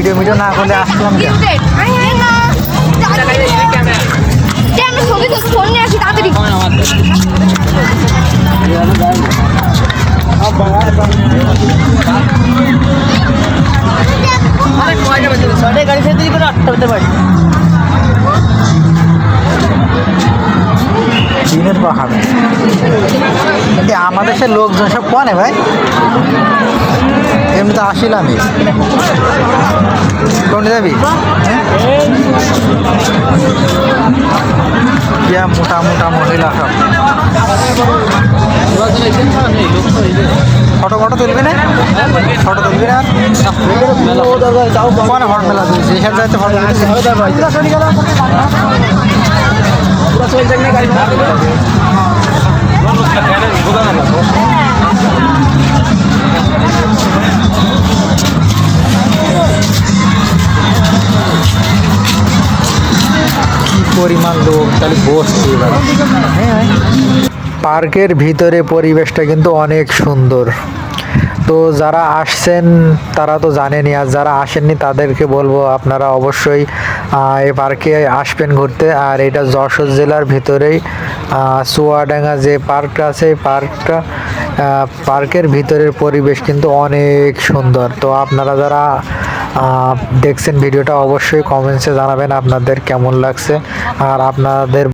Video video না করলে আসলাম গাড়ি ছেড়ে দিলি করে আটটা হতে পারি দিনের পর আমাদের সে লোকজন সব কনে ভাই? এমনি তো আসিলামই। কোনটা যাবি? হ্যাঁ? ইয়া মোটা মোটা মহিলা সব। ফটো ফটো তুলবি না? ফটো তুলবি না? কোন ফটো মেলা তুলছি এখানে যাইতে ফটো কি পরিমাণ লোক, তাহলে বসছে এবার। পার্কের ভিতরে পরিবেশটা কিন্তু অনেক সুন্দর। তো যারা আসছেন, তারা তো জানেনই, আর যারা আসেননি, তাদেরকে বলব আপনারা অবশ্যই এই পার্কে আসবেন ঘুরতে। আর এটা যশোর জেলার ভিতরেই চুয়াডাঙ্গা যে পার্কটা আছে, এই পার্কটা পার্কের ভিতরের পরিবেশ কিন্তু অনেক সুন্দর। তো আপনারা যারা দেখছেন ভিডিওটা অবশ্যই কমেন্টসে জানাবেন আপনাদের কেমন লাগছে। আর আপনাদের